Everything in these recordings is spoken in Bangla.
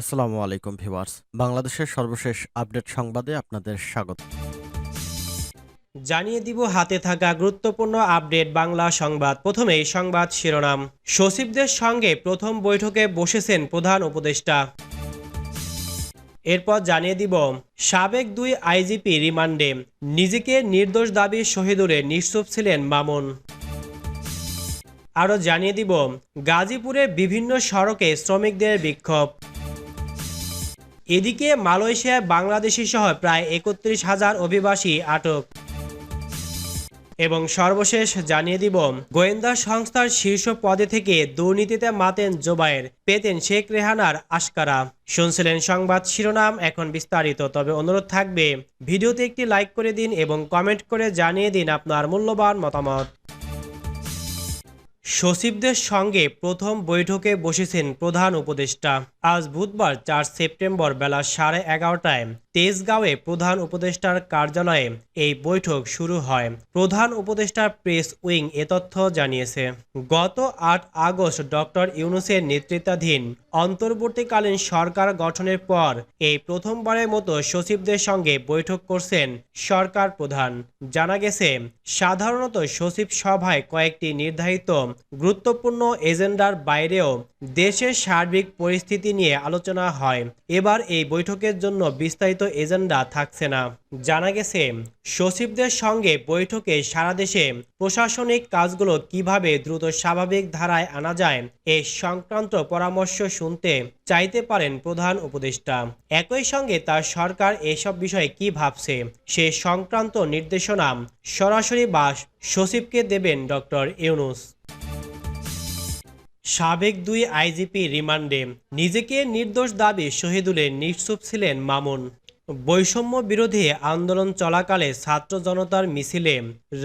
আসসালামু আলাইকুম ভিউয়ার্স। বাংলাদেশের সর্বশেষ আপডেট সংবাদে আপনাদের স্বাগত। জানিয়ে দিব হাতে থাকা গুরুত্বপূর্ণ আপডেট বাংলা সংবাদ। প্রথমেই সংবাদ শিরোনাম। সচিবদের সঙ্গে প্রথম বৈঠকে বসেছেন প্রধান উপদেষ্টা। এরপর জানিয়ে দিব, সাবেক দুই আইজিপি রিমান্ডে। নিজেকে নির্দোষ দাবি শহীদুরে নিশ্চুপ ছিলেন মামুন। আরও জানিয়ে দিব, গাজীপুরে বিভিন্ন সড়কে শ্রমিকদের বিক্ষোভ। এদিকে মালয়েশিয়ায় বাংলাদেশি সহ প্রায় একত্রিশ হাজার অভিবাসী আটক। এবং সর্বশেষ জানিয়ে দিব, গোয়েন্দা সংস্থার শীর্ষ পদে থেকে দুর্নীতিতে মাতেন জোবায়ের, পেতেন শেখ রেহানার আশকারা। শুনছিলেন সংবাদ শিরোনাম, এখন বিস্তারিত। তবে অনুরোধ থাকবে, ভিডিওতে একটি লাইক করে দিন এবং কমেন্ট করে জানিয়ে দিন আপনার মূল্যবান মতামত। সচিবদের সঙ্গে প্রথম বৈঠকে বসেছেন প্রধান উপদেষ্টা। আজ বুধবার চার সেপ্টেম্বর বেলা সাড়ে এগারোটায় তেজগাঁওয়ে প্রধান উপদেষ্টার কার্যালয়ে এই বৈঠক শুরু হয়। প্রধান উপদেষ্টার প্রেস উইং এ তথ্য জানিয়েছে, গত আট আগস্ট ডক্টর ইউনুসের নেতৃত্বাধীন অন্তর্বর্তীকালীন সরকার গঠনের পর এই প্রথমবারের মতো সচিবদের সঙ্গে বৈঠক করছেন সরকার প্রধান। জানা গেছে, সাধারণত সচিব সভায় কয়েকটি নির্ধারিত গুরুত্বপূর্ণ এজেন্ডার বাইরেও দেশের সার্বিক পরিস্থিতি নিয়ে আলোচনা হয়। এবার এই বৈঠকের জন্য বিস্তারিত এজেন্ডা থাকছে না। জানা গেছে, সচিবদের সঙ্গে বৈঠকে সারা দেশে প্রশাসনিক কাজগুলো কীভাবে দ্রুত স্বাভাবিক ধারায় আনা যায় এ সংক্রান্ত পরামর্শ শুনতে চাইতে পারেন প্রধান উপদেষ্টা। একই সঙ্গে তার সরকার এসব বিষয়ে কি ভাবছে সে সংক্রান্ত নির্দেশনা সরাসরি বা সচিবকে দেবেন ডক্টর ইউনুস। সাবেক দুই আইজিপি রিমান্ডে। নিজেকে নির্দোষ দাবি শহীদুলের নিশ্চুপ ছিলেন মামুন। বৈষম্য বিরোধী আন্দোলন চলাকালে ছাত্র জনতার মিছিলে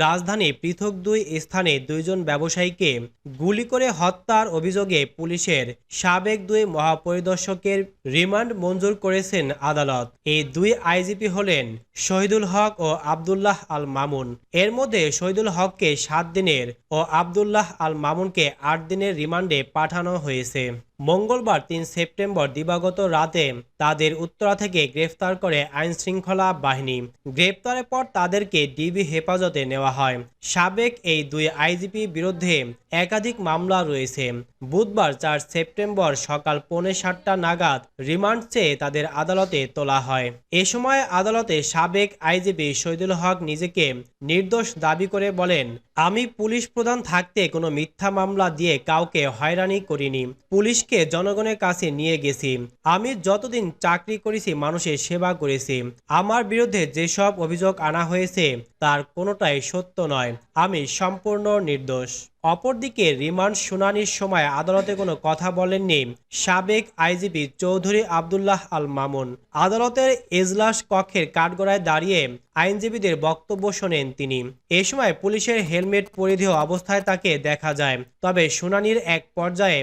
রাজধানী পৃথক দুই স্থানে দুইজন ব্যবসায়ীকে গুলি করে হত্যার অভিযোগে পুলিশের সাবেক দুই মহাপরিদর্শকের রিমান্ড মঞ্জুর করেছেন আদালত। এই দুই আইজিপি হলেন শহীদুল হক ও আবদুল্লাহ আল মামুন। এর মধ্যে শহীদুল হককে সাত দিনের ও আবদুল্লাহ আল মামুনকে আট দিনের রিমান্ডে পাঠানো হয়েছে। মঙ্গলবার তিন সেপ্টেম্বর দিবাগত রাতে তাদের উত্তরা থেকে গ্রেফতার করে আইন শৃঙ্খলা বাহিনী। গ্রেপ্তারের পর তাদেরকে ডিবি হেফাজতে নেওয়া হয়। সাবেক এই দুই আইজিপি বিরুদ্ধে একাধিক মামলা রয়েছে। বুধবার চার সেপ্টেম্বর সকাল পৌনে সাতটা নাগাদ রিমান্ড চেয়ে তাদের আদালতে তোলা হয়। এ সময় আদালতে সাবেক আইজিপি শহীদুল হক নিজেকে নির্দোষ দাবি করে বলেন, আমি পুলিশ প্রধান থাকতে কোনো মিথ্যা মামলা দিয়ে কাউকে হয়রানি করিনি। পুলিশকে জনগণের কাছে নিয়ে গেছি। আমি যতদিন চাকরি করেছি, মানুষের সেবা করেছি। আমার বিরুদ্ধে যেসব অভিযোগ আনা হয়েছে তার কোনোটাই সত্য নয়। আমি সম্পূর্ণ নির্দোষ। অপরদিকে রিমান্ড শুনানির সময় আদালতে কোনো কথা বলেননি সাবেক আইজিপি চৌধুরী আবদুল্লাহ আল মামুন। আদালতের এজলাস কক্ষের কাঠগড়ায় দাঁড়িয়ে আইনজীবীদের বক্তব্য শোনেন তিনি। এ সময় পুলিশের হেলমেট পরিধেয় অবস্থায় তাকে দেখা যায়। তবে শুনানির এক পর্যায়ে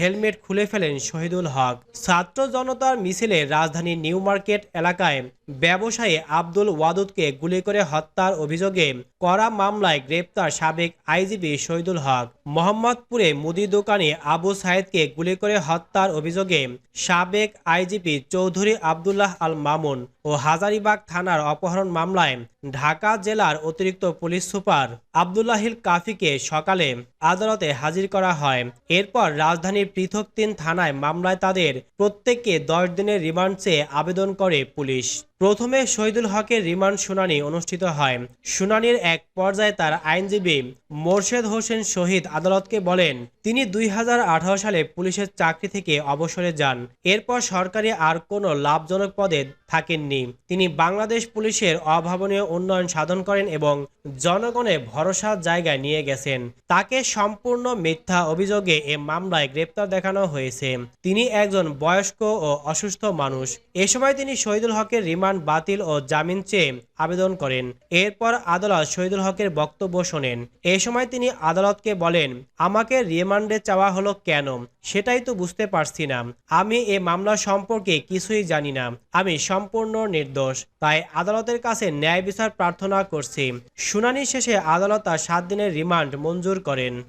হেলমেট খুলে ফেলেন শহীদুল হক। ছাত্র জনতার মিছিলে রাজধানীর নিউ মার্কেট এলাকায় ব্যবসায়ী আব্দুল ওয়াদুদকে গুলি করে হত্যার অভিযোগে করা মামলায় গ্রেপ্তার সাবেক আইজিবি শহীদুল হক। মোহাম্মদপুরে মুদি দোকানে আবু সাহেদকে গুলি করে হত্যার অভিযোগে সাবেক আইজিপি চৌধুরী আবদুল্লাহ আল মামুন ও হাজারিবাগ থানার অপহরণ মামলায় ঢাকা জেলার অতিরিক্ত পুলিশ সুপার আবদুল্লাহিল কাফিকে সকালে আদালতে হাজির করা হয়। এরপর রাজধানীর পৃথক তিন থানায় মামলায় তাদের প্রত্যেককে দশ দিনের রিমান্ড চেয়ে আবেদন করে পুলিশ। প্রথমে শহীদুল হকের রিমান্ড শুনানি অনুষ্ঠিত হয়। শুনানির এক পর্যায়ে তার আইনজীবী মোর্শেদ হোসেন শহীদ আদালতকে বলেন, তিনি দুই হাজার আঠারো সালে পুলিশের চাকরি থেকে অবসরে যান। এরপর সরকারি আর কোনো লাভজনক পদে থাকেননি। তিনি বাংলাদেশ পুলিশের অভাবনীয় উন্নয়ন সাধন করেন এবং জনগণের ভরসার জায়গায় নিয়ে গেছেন। তাকে সম্পূর্ণ মিথ্যা অভিযোগে এ মামলায় গ্রেপ্তার দেখানো হয়েছে। তিনি একজন বয়স্ক ও অসুস্থ মানুষ। এ সময় তিনি শহীদুল হকের রিমান্ড বাতিল ও জামিন চেয়ে আবেদন করেন। এরপর আদালত শহীদুল হকের বক্তব্য শোনেন। এ সময় তিনি আদালতকে বলেন, আমাকে রিমান্ডে চাওয়া হলো কেন? সেটাই তো বুঝতে পারছি না। আমি এ মামলা সম্পর্কে কিছুই জানি না। আমি সম্পূর্ণ নির্দোষ। তাই আদালতের কাছে ন্যায় বিচার প্রার্থনা করছি। শুনানি শেষে আদালত তার সাত দিনের রিমান্ড মঞ্জুর করেন।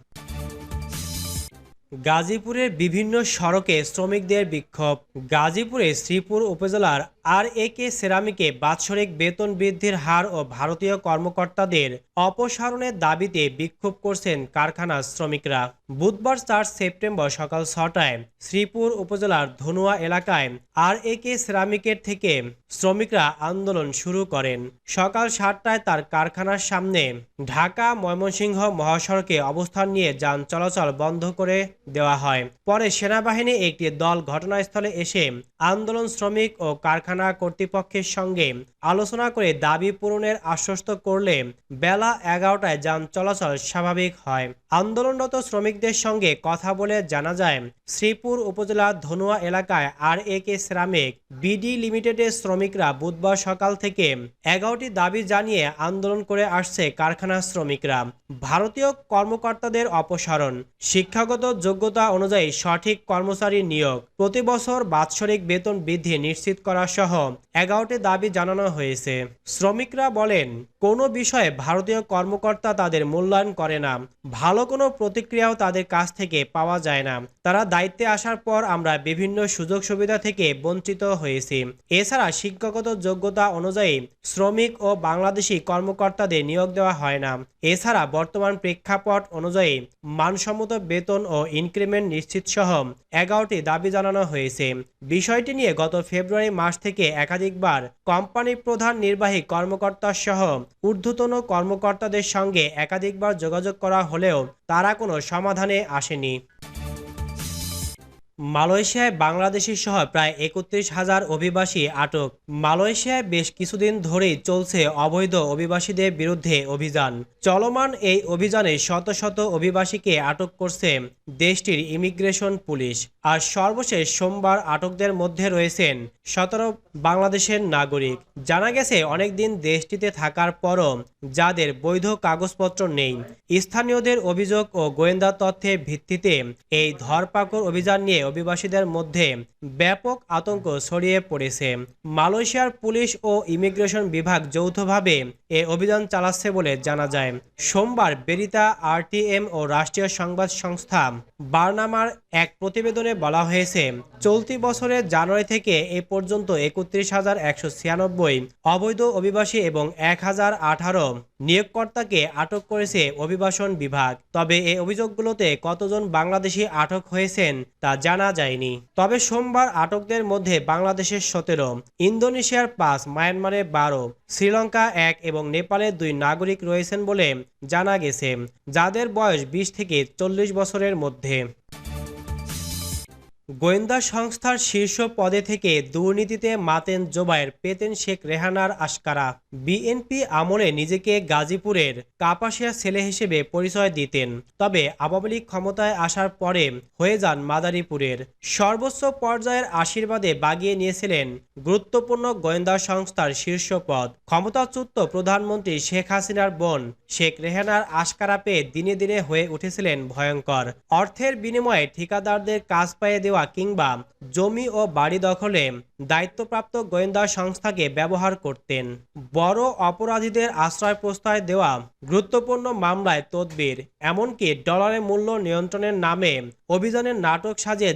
গাজীপুরের বিভিন্ন সড়কে শ্রমিকদের বিক্ষোভ। গাজীপুরে শ্রীপুর উপজেলার আর এ কে সেরামিকে বাৎসরিক বেতন বৃদ্ধির হার ও ভারতীয় কর্মকর্তাদের অপসারণের দাবিতে বিক্ষোভ করছেন কারখানার শ্রমিকরা। বুধবার চার সেপ্টেম্বর সকাল ছটায় শ্রীপুর উপজেলার ধনুয়া এলাকায় আর এ কে সেরামিকের থেকে শ্রমিকরা আন্দোলন শুরু করেন। সকাল সাতটায় তার কারখানার সামনে ঢাকা ময়মনসিংহ মহাসড়কে অবস্থান নিয়ে যান চলাচল বন্ধ করে দেওয়া হয়। পরে সেনাবাহিনী একটি দল ঘটনাস্থলে এসে আন্দোলন শ্রমিক ও কারখানা কর্তৃপক্ষের সঙ্গে আলোচনা করে দাবি পূরণের আশ্বস্ত করলে বেলা এগারোটায় যান চলাচল স্বাভাবিক হয়। আন্দোলনরত শ্রমিকদের সঙ্গে কথা বলে জানা যায়, শ্রীপুর উপজেলার ধনুয়া এলাকায় আর এ কে শ্রমিক বিডি লিমিটেডের শ্রমিকরা বুধবার সকাল থেকে এগারোটি দাবি জানিয়ে আন্দোলন করে আসছে কারখানার শ্রমিকরা। ভারতীয় কর্মকর্তাদের অপসারণ, শিক্ষাগত যোগ্যতা অনুযায়ী সঠিক কর্মচারী নিয়োগ প্রতি বছর বাৎসরিক বেতন বৃদ্ধি নিশ্চিত করা সহ এগারোটি দাবি জানানো হয়েছে। শ্রমিকরা বলেন, কোনো বিষয়ে ভারতীয় কর্মকর্তা তাদের মূল্যায়ন করে না, ভালো কোনো প্রতিক্রিয়াও তাদের কাছ থেকে পাওয়া যায় না। তারা দায়িত্বে আসার পর আমরা বিভিন্ন সুযোগ সুবিধা থেকে বঞ্চিত হয়েছি। এছাড়া শিক্ষাগত যোগ্যতা অনুযায়ী শ্রমিক ও বাংলাদেশি কর্মকর্তাদের নিয়োগ দেওয়া হয় না। এছাড়া বর্তমান প্রেক্ষাপট অনুযায়ী মানসম্মত বেতন ও ইনক্রিমেন্ট নিশ্চিত সহ এগারোটি দাবি জানানো হয়েছে। বিষয়টি নিয়ে গত ফেব্রুয়ারি মাস থেকে একাধিকবার কোম্পানি প্রধান নির্বাহী কর্মকর্তা সহ ঊর্ধ্বতন কর্মকর্তাদের সঙ্গে একাধিকবার যোগাযোগ করা হলেও তারা কোনো সমাধানে আসেনি। মালয়েশিয়ায় বাংলাদেশি সহ প্রায় একত্রিশ হাজার অভিবাসী আটক। মালয়েশিয়ায় বেশ কিছুদিন ধরেই চলছে অবৈধ অভিবাসীদের বিরুদ্ধে অভিযান। চলমান এই অভিযানে শত শত অভিবাসীকে আটক করছে দেশটির ইমিগ্রেশন পুলিশ। আর সর্বশেষ সোমবার আটকদের মধ্যে রয়েছেন সতেরো বাংলাদেশের নাগরিক। জানা গেছে, অনেকদিন দেশটিতে থাকার পরও যাদের বৈধ কাগজপত্র নেই, স্থানীয়দের অভিযোগ ও গোয়েন্দা তথ্যের ভিত্তিতে এই ধরপাকড় অভিযান নিয়ে অভিবাসীদের মধ্যে ব্যাপক আতঙ্ক ছড়িয়ে পড়েছে। মালয়েশিয়ার পুলিশ ও ইমিগ্রেশন বিভাগ যৌথভাবে এ অভিযান চালাচ্ছে বলে জানা যায়। সোমবার বেরিতা আরটিএম ও রাষ্ট্রীয় সংবাদ সংস্থা বার্নামার এক প্রতিবেদনে বলা হয়েছে, চলতি বছরের জানুয়ারি থেকে এ পর্যন্ত একত্রিশ হাজার একশো ছিয়ানব্বই অবৈধ অভিবাসী এবং এক হাজার আঠারো নিয়োগকর্তাকে আটক করেছে অভিবাসন বিভাগ। তবে এই অভিযোগগুলোতে কতজন বাংলাদেশি আটক হয়েছেন তা জানা যায়নি। তবে সোমবার আটকদের মধ্যে বাংলাদেশের সতেরো, ইন্দোনেশিয়ার পাঁচ মায়ানমারের বারো, শ্রীলঙ্কা এক এবং নেপালের দুই নাগরিক রয়েছেন বলে জানা গেছে, যাদের বয়স বিশ থেকে চল্লিশ বছরের মধ্যে। গোয়েন্দা সংস্থার শীর্ষ পদে থেকে দুর্নীতিতে মাতেন জোবায়ের, পেতেন শেখ রেহানার আশকারা। বিএনপি আমলে নিজেকে গাজীপুরের কাপাসিয়া ছেলে হিসেবে পরিচয় দিতেন। তবে আওয়ামী ক্ষমতায় আসার পরে হয়ে যান মাদারীপুরের। সর্বোচ্চ পর্যায়ের আশীর্বাদে বাগিয়ে নিয়েছিলেন গুরুত্বপূর্ণ গোয়েন্দা সংস্থার শীর্ষ পদ। ক্ষমতাচ্যুত প্রধানমন্ত্রী শেখ হাসিনার বোন শেখ রেহানার আশকারা পেয়ে দিনে দিনে হয়ে উঠেছিলেন ভয়ঙ্কর। অর্থের বিনিময়ে ঠিকাদারদের কাজ পাইয়ে দেওয়া কিংবা জমি ও বাড়ি দখলে দায়িত্বপ্রাপ্ত গোয়েন্দা সংস্থাকে ব্যবহার করতেন। বড় অপরাধীদের আশ্রয় প্রশ্রয় দেওয়া গুরুত্বপূর্ণ মামলায় তদবির, এমনকি ডলারের মূল্য নিয়ন্ত্রণের নামে অভিযানের নাটক সাজে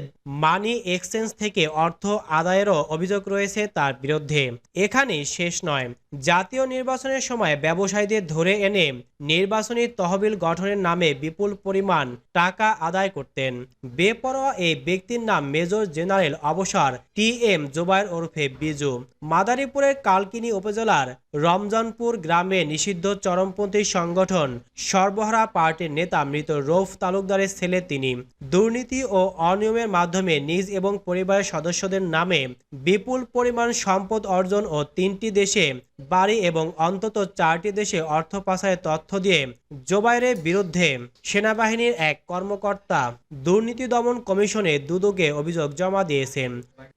মানি এক্সচেঞ্জ থেকে অর্থ আদায়েরও অভিযোগ রয়েছে তার বিরুদ্ধে। এখানেই শেষ নয়। জাতীয় নির্বাচনের সময় ব্যবসায়ীদের ধরে এনে নির্বাচনী তহবিল গঠনের নামে বিপুল পরিমাণ টাকা আদায় করতেন। বেপরোয়া এই ব্যক্তির নাম মেজর জেনারেল অবসর টি এম জোবায়ের ওরফে বিজু। মাদারীপুরের কালকিনি উপজেলার রমজানপুর গ্রামে নিষিদ্ধ চরমপন্থী সংগঠন সর্বহারা পার্টির নেতা মৃত রৌফ তালুকদারের ছেলে তিনি। দুর্নীতি ও অনিয়মের মাধ্যমে নিজ এবং পরিবারের সদস্যদের নামে বিপুল পরিমাণ সম্পদ অর্জন ও তিনটি দেশে বাড়ি এবং অন্তত চারটি দেশে অর্থ পাচারের তথ্য দিয়ে জোবাইরের বিরুদ্ধে সেনাবাহিনীর এক কর্মকর্তা দুর্নীতি দমন কমিশনে দুদকে অভিযোগ জমা দিয়েছেন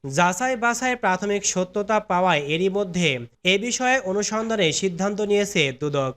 যাচাই বাছাই প্রাথমিক সত্যতা পাওয়ায় এরই মধ্যে এ বিষয়ে অনুসন্ধানে সিদ্ধান্ত নিয়েছে দুদক।